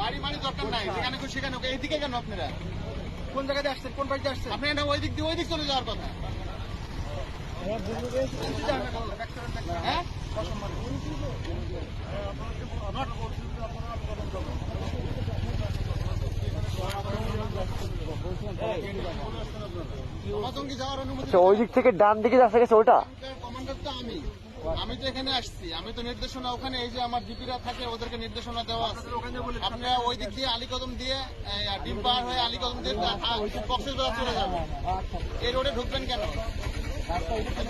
বাড়ি বাড়ি দরকার নাই যেখানে খুশি সেখানে। এইদিকে কেন আপনারা? কোন জায়গাতে আসছেন? কোন বাড়িতে আসছেন? আপনি এটা ওই দিক দিয়ে ওই দিক চলে যাওয়ার কথা। হ্যাঁ? অনুমতি আচ্ছা ওই দিক থেকে ডান দিকে রাস্তা গেছে ওটা? কমান্ডার তো আমি। আমি তো এখানে আসছি। আমি তো নির্দেশনা ওখানে এই যে আমার ডিপিরা থাকে ওদেরকে নির্দেশনা দেওয়া আছে। আপনারা ওই দিক দিয়ে আলিকদম দিয়ে ডিম পার হয়ে আলিকদম দিয়ে চলে যাবেন এই রোডে ঢুকবেন কেন?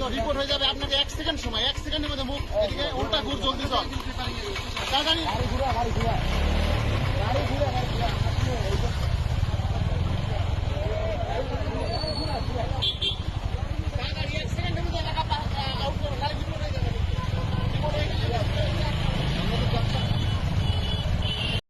তো রিপোর্ট হয়ে যাবে আপনাকে এক সেকেন্ড সময় এক সেকেন্ডের মধ্যে মুখ এদিকে উল্টা ঘুর জলদি চল। তাড়াতাড়ি।